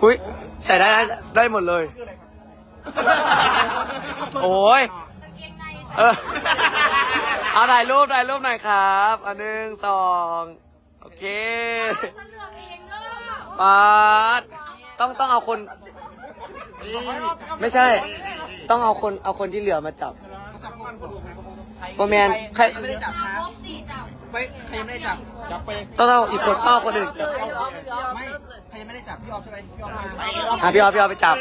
หุยใส่ได้ได้ได้หมดเลย โอ้ยเออเอาถ่ายรูปถ่ายรูปหน่อยครับอันหนึ่งสองโอเคปาดต้องต้องเอาคน ไม่ใช่ ต้องเอาคนเอาคนที่เหลือมาจับโมแมนใครไม่ได้จับนะไม่ใครยังไม่ได้จับต้องเอาอีกคนเป้าคนอื่น ไม่ ใครยังไม่ได้จับพี่ออฟใช่ไหมพี่ออฟมาอะพี่เอาพี่เอาไปจับ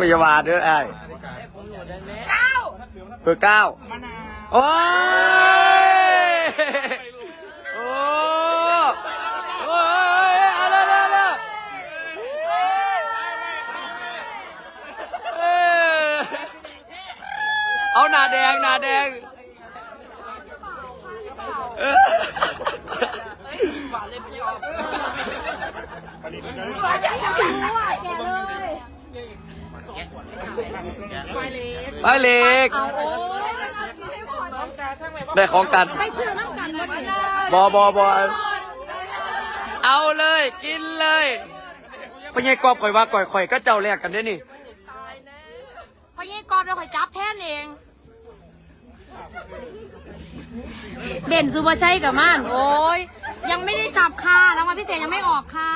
วิยวาเด้อไอ้เบอร์เก้ามะนาวโอ้ยโอ้โอ้ยเอาเลยเอาเลยเอ้ยเอาหน้าแดงหน้าแดง หวานเอ้ยไปเล็กได้ของกันไปซื้อน้ำกันบอบอบอเอาเลยกินเลยพญายกอบข่อยว่าก่อยข่อยก็เจ้าแรกกันเด้นี่พอยี่กอบเราคอยจับแท่นเอง เด่นซูเปอร์ชัยกับม่าน โอ้ยยังไม่ได้จับค่ะรางวัลพิเศษยังไม่ออกค่ะ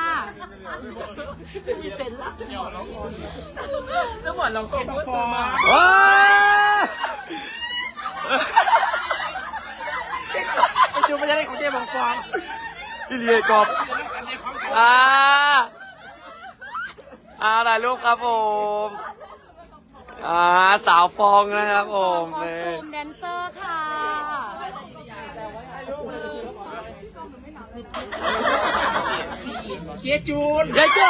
แล้วหมดเราฟอร์ว้าไอจูไม่ได้ของเจ๊บองฟองพี่เลียกอบอ่าอ่าถ่ายรูปครับผม อ่าสาวฟองนะครับผมคอสนี่ตูมแดนเซอร์ค่ะเจ๊จูนยายเจ้า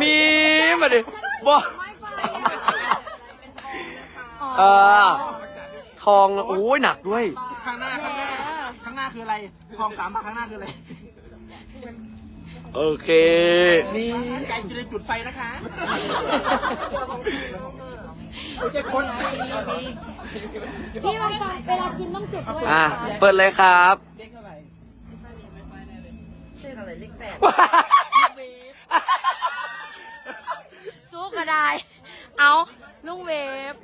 มีมาดิบอกอ่าทองโอ้ยหนักด้วย ข้างหน้าข้างหน้าข้างหน้าคืออะไร ทองสามบาทข้างหน้าคืออะไร โอเค นี่ไก่จะได้จุดไฟนะคะเจ๊คนพี่วันฟังเวลากินต้องจุดด้วยอะ เปิดเลยครับเจ๊เท่าไหร่สู้ก็ได้ เอาลุงเวฟ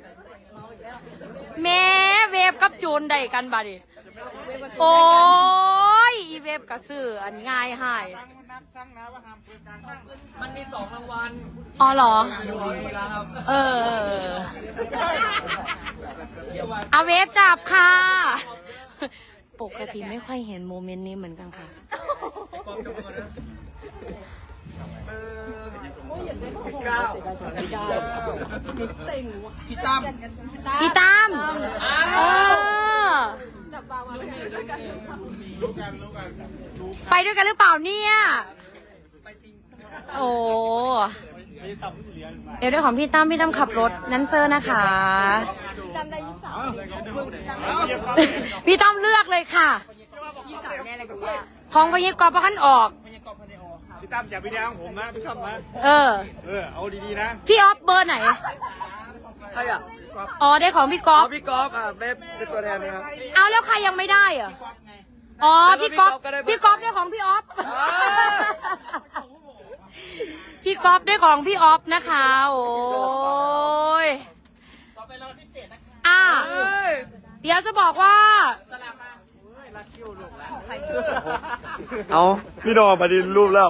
แม่เวฟกับจูนได้กันบัดดิ โอ้ยอีเวฟกับสื่ออันง่ายหายมันมีสองรางวัลอ๋อเหรอ ดูดีแล้วครับ เออ เอาเวฟจับค่ะ ปกติไม่ค่อยเห็นโมเมนต์นี้เหมือนกันค่ะ เก้าพี่ตั้มพี่ตั้มเออ ไปด้วยกันหรือเปล่าเนี่ยโอ้เดี๋ยวด้วยของพี่ตั้มพี่ตั้มขับรถนันเซอร์นะคะพี่ตั้มเลือกเลยค่ะของพยิบกอบประคันออกไม่ใช่กอบพันเดอพี่ตั้มอย่าไปแดงผมนะพี่ตั้มนะเออ เออเอาดีๆนะ พี่ออฟเบอร์ไหน ใครอะ อ๋อได้ของพี่กออ๋อฟพี่กอล์ฟอะเบ๊เป็นตัวแทนนะครับ เอาแล้วใครยังไม่ได้เหรอก๊อฟไงอ๋อแล้วก็พี่ก๊อฟพี่ก๊อฟก็ได้เบอร์พี่ก๊อฟได้ของพี่ออฟอ่า พี่ก๊อฟได้ของพี่ออฟนะคะโอ้ยอ่าเอ้ยเดี๋ยวจะบอกว่า เอาพี่นอนมาดินรูปแล้ว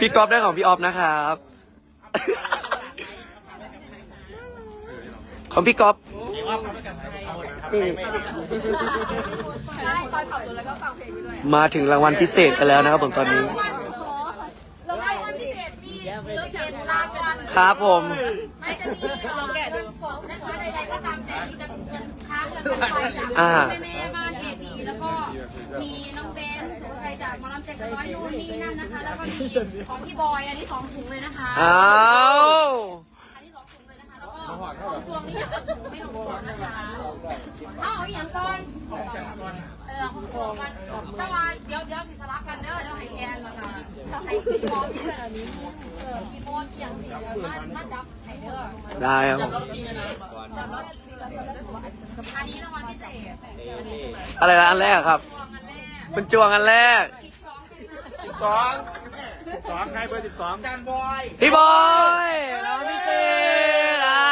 พี่กอล์ฟได้ของพี่ออฟนะครับ ของพี่กอล์ฟนี่มาถึงรางวัลพิเศษกันแล้วนะครับผมตอนนี้รางวัลพิเศษมีเลือกเย็นรางวัลครับผมไม่จะมีเอ่อเงินสดนะคะใดๆก็ตามแต่ที่จะเงินค้างเงินไปจากอ่าแม่ๆบ้านเอดีแล้วก็มีน้องเบนสุภชัยจากหมอลำเจ็ดร้อยนู่นนี่นั่นนะคะ แล้วก็มีของพี่บอยอันนี้สองถุงเลยนะคะอ้าว งจวงนี่อยากเอาถุงไม่ลงตัวนะคะเอาเอาอย่างก่อนเออของจวงกันแต่ว่าเดี๋ยวเดี๋ยวสิสลับกันเด้อเดี๋ยวให้แอนแล้วก็ให้พี่บอสเพื่อนอันนี้เออพี่บอสเกี่ยงสิเดี๋ยวมามาจับให้เด้อได้ครับผมจับรถทีวีเลยอันนี้รางวัลพิเศษอะไรนะอันแรกครับรางวัลแรกคุณจวงอันแรกสิบสองสิบสองสิบสองใครเบอร์สิบสองจานบอยพี่บอยน้องพิเศษอะ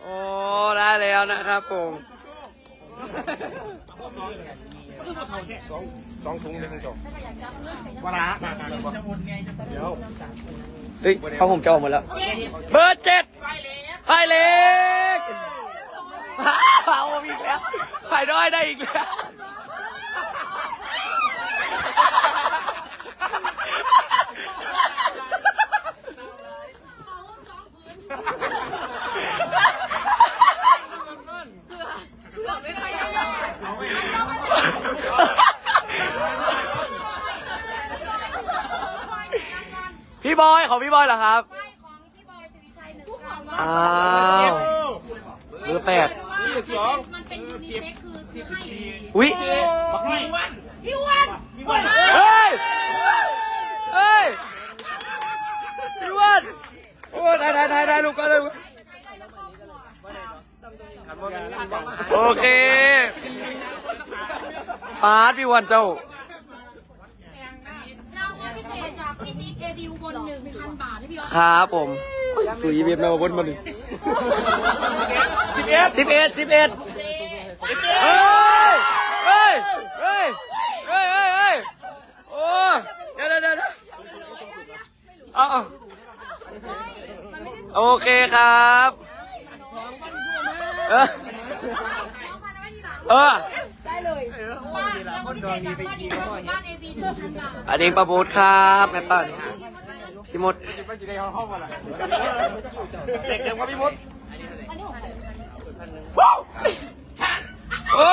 โอ้ได้ แล้วนะครับผมสองถุงเลยคุณจบวาระเฮ้ยเขาผมจะออกหมดแล้วเจ็ดเบอร์เจ็ดไฟเล็กเอาอีกแล้วไฟด้อยได้อีกแล้ว เกือบไม่ค่อยได้เลย พี่ บอยของพี่บอยเหรอครับ ใช่ของพี่บอยสิริชัยหนึ่งรางวัลอ้าว เบอร์แปด มันเป็นยูนิเซ็กคือให้อุ้ยพี่วันเฮ้ยเฮ้ยพี่อ้วันโอ้ถ่ายถ่ายถ่ายถ่ายลูกก็เลยโอเคปาดพี่อ้วันเจ้า รางวัลพิเศษจากพินิกเอดิวบนหนึ่งพันบาทให้พี่ออส ครับผมสุยเวียดนามบนมาดิสิบเอ็ดสิบเอ็ดสิบเอ็ดเฮ้ยเฮ้ยเฮ้ยเฮ้ยเฮ้ยเฮ้ยโอ้เดี๋ยวเดี๋ยวเดี๋ยวเอาเอาโอเคครับเออเออบ้านรางวัลพิเศษจากบ้าน อีกบ้านเอวีหนึ่งพันบาทอันนี้ประมูลครับแม่ป้านพี่มดเด็กเดิมกับพี่มดโอ้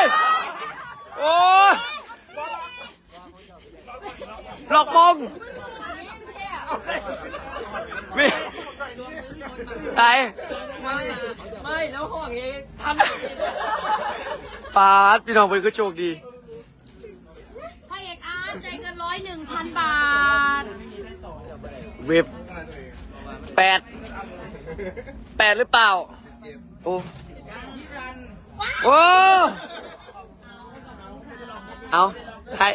ยโอ้ยหลอกมงมีไหนไม่แล้วห้องนี้ทำปาดพี่น้องเพื่อนก็โชคดีพ ระเอกอาร์ตใจเกินร้อยหนึ่งพันบาทเว็บแปดแปดหรือเปล่า โอ้โอ้เอาใคร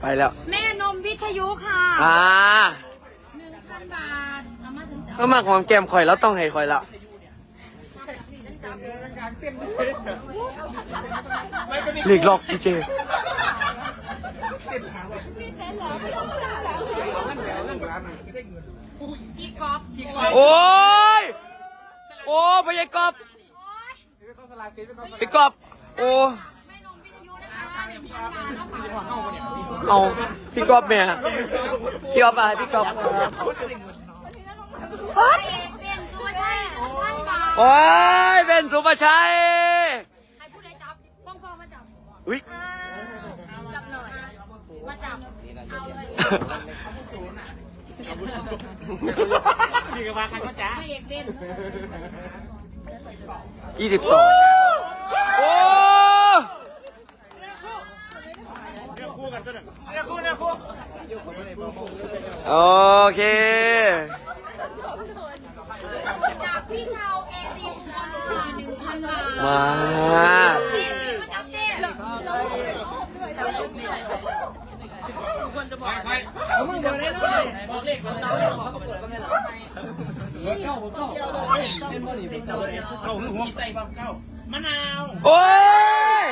ไปแล้วแม่นมวิทยุค่ะอ่าหนึ่งพันบาทเอามาฉันจับก็มาของแก้มข่อยแล้วต้องให้ข่อยแล้ว ฉันจับเลยหลีกล็อกพี่เจอีกกอล์ฟโอ้ย โอ้พยายกอบโอ๊ยพี่กอบโอ้แม่นมวิทยุนะคะหนึ่งพันบาทแล้วค่ะเอาพี่กอบแม่พี่กอบมาให้พี่กอบพระเอกเป็นสุภาชัยหนึ่งพันบาทโอ้ยเป็นสุภาชัย ให้ผู้ใดจับป้องพ่อมาจับ อุ้ยจับหน่อย มาจับ เอาเลยนี่ก็มาใครก็จ้าพระเอกเป็นยี่สิบสองโอ้เรียกคู่กันซะหน่อยเรียกคู่เรียกคู่โอเค จากพี่ชาวเอดีค่ะหนึ่งพันบาท มา เต้เต้มาจับเต้ บอกไปมึงบอกได้เลยบอกเลขของเราบอกเปิดก็ไม่รับเก้าหรือหัวมะนาวโอ้ย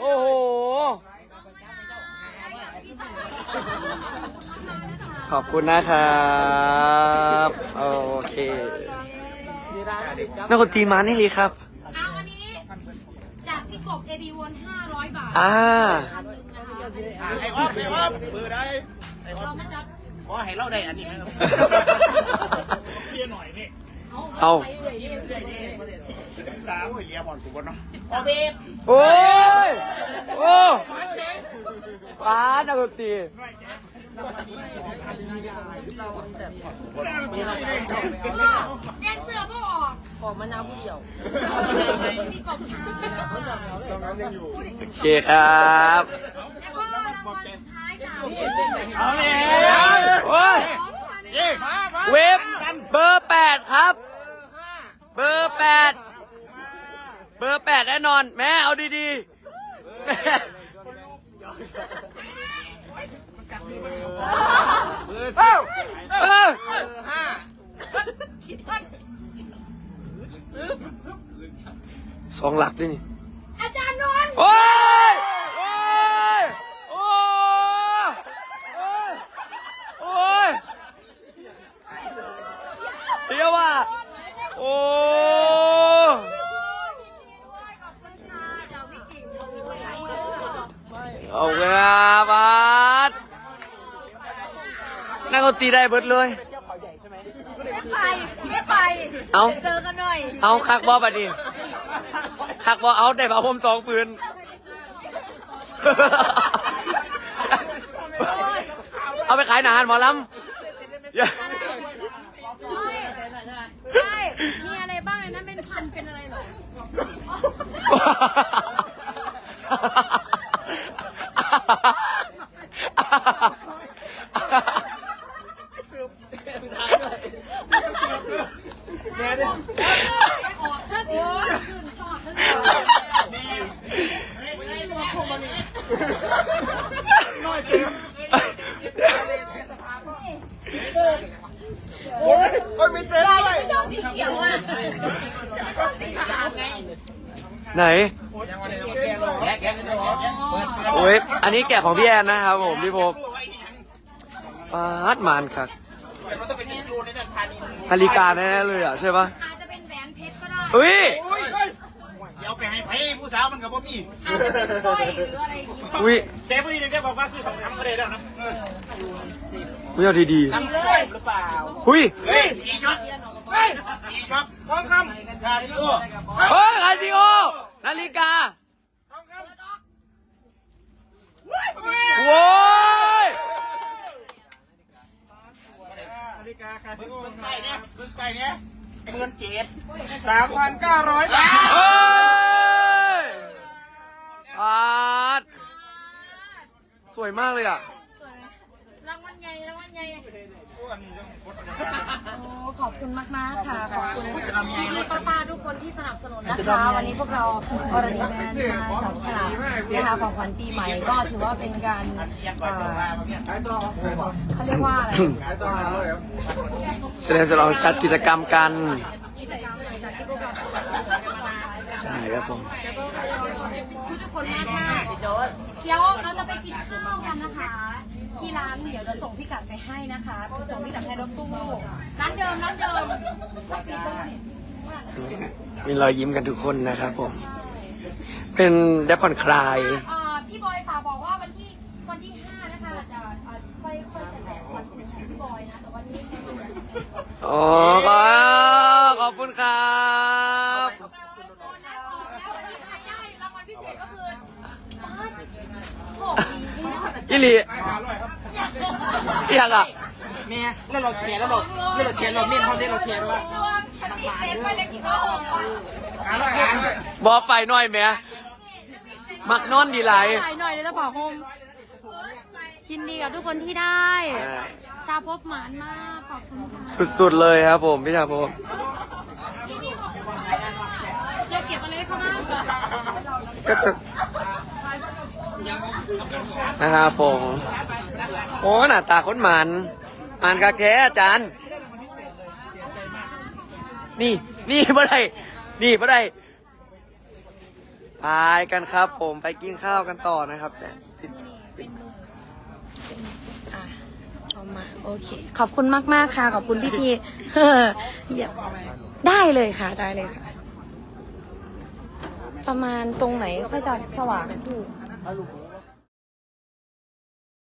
โอ้โหขอบคุณนะครับ โอเคนักดนตรีมานี่เลยครับ เอาอันนี้จากพี่กบเอดีวนห้าร้อยบาทอ่าอันหนึ่งนะคะไอ้ออฟไอ้ออฟเบอร์ได้ไอ้ออฟขอให้เราได้อันนี้นะครับเอาสามเลียบอลกูบนเนาะโอ้ย โอ้ป้านักดนตรีแดนเสื อพ่อออกออกมานาวผู้เดียวมีกล่องท้ายโอเคครับแล้วก็รางวัลสุดท้ายค่ะเอาเลยโอ้ยเว็บเบอร์แปดครับ เบอร์แปดเบอร์แปดแน่นอน แม่เอาดีๆแม่เอ้าเออส องหลักด้วยนี่ อาจารย์นนท์โอ้ยโอ้ยโอ้ยโอ้ยเดี๋ยวว่ะโอ้ยินดีด้วยขอบคุณค่ะจากวิกิเอาครับบาสนั่งดนตรีได้เบิดเลย ไม่ไป ไม่ไป เอา เจอกันหน่อย เอาคักบอบัดนี้ คักบอเอาได้ผ้าห่มสองปืนเอาไปขายหนาหารหมอลำใช่ มีอะไรบ้างในนั้นเป็นพันเป็นอะไรเหรอออกเท่าที่ชื่นชอบทั้งนั้น โอ้ยโอ้ยไม่เต้นด้วย ไม่ชอบสีเขียวอะชอบสีขาวไง ไหนแกะแกะแกะแกะโอ้ยอันนี้แกะของพี่แอนนะครับผมพี่พบปาดมานครับนาฬิกาแน่ๆเลยอะใช่ปะอาจจะเป็นแหวนเพชรก็ได้เฮ้ยเดี๋ยวไปให้ไผ่ผู้สาวมันกับพ่อพี่อาจจะเป็นสร้อยหรืออะไรอย่างงี้อุ้ยเจ๊พอดีนึงแกบอกว่าซื้อของทำมาเลยแล้วนะอุ้ยเอาดีสีเลยๆอุ้ยเฮ้ยอีช็อตเฮ้ยอีช็อตทองคคาริโอเฮ้ยคาซิโอ นาฬิกาำทองคำ โว้ย นาฬิกาคาซิโอ ไปเนี่ยมึงไปเนี่ยเงินเจ็ด สามพันเก้าร้อยบาทเฮ้ยปาดสวยมากเลยอะ สวยไหมรางวัลใหญ่รางวัลใหญ่โอ้อันนี้ต้องกดโอ้ขอบคุณมากมากๆค่ะ ขอบคุณพี่พี่ป้าป้าๆทุกคนที่สนับสนุนนะคะ วันนี้พวกเราอรดีแมนมาจับฉลากนะคะของขวัญปีใหม่ก็ถือว่าเป็นการเอ่อเขาเรียกว่าอะไร แสดงฉลองจัดกิจกรรมกันกิจก ครับผมทุกคนมากมากเดี๋ยวเราจะไปกินข้าวกันนะคะ ที่ร้านเดี๋ยวจะส่งพิกัดไปให้นะคะส่งพิกัดให้รถตู้ร้านเดิมร้านเดิมร้านปิดตรงนี้มีรอยยิ้มกันทุกคนนะครับผม เป็นได้ผ่อนคลายเอ่อพี่บอยฝากบอกว่าวันที่วันที่ห้านะคะจะเอ่อค่อยค่อยจะแจกวันของพี่บอยนะแต่วันนี้อ๋อก็ขอบคุณครับ โอนนะออกแล้ววันนี้ใครได้รางวัลพิเศษก็คือโชคดี ที่นะอิลีอยากเอียงอะแม่แล้วเราแชร์แล้วเราแล้วเราแชร์เราเน้นเขาเน้นเราแชร์ด้วยฉันกินเซนไปเลยกินข้าวบอไปหน่อยแหม่มักนอนดีไหลายถ่ายหน่อยเลยจะบอกโฮมยินดีกับทุกคนที่ได้ ชาพบหมานมากขอบคุณค่ะสุดๆเลยครับผมพี่ชาพบพี่พี่ขอบคุณค่ะเราเก็บอะไรเข้าบ้าง นะครับผมโอ้หน้าตาคนหมันหมันกะแค่อาจารย์ นี่นี่บ่ได้นี่บ่ได้ไปกันครับผมไปกินข้าวกันต่อนะครับเนี่ยเป็นมือเป็นอะเอามาโอเค ขอบคุณมากมากๆค่ะ ขอบคุณพี่พีเฮ้อเยี่ยมได้เลยค่ะ ได้เลยค่ะ ประมาณตรงไหนค่อยจะสว่าง พี่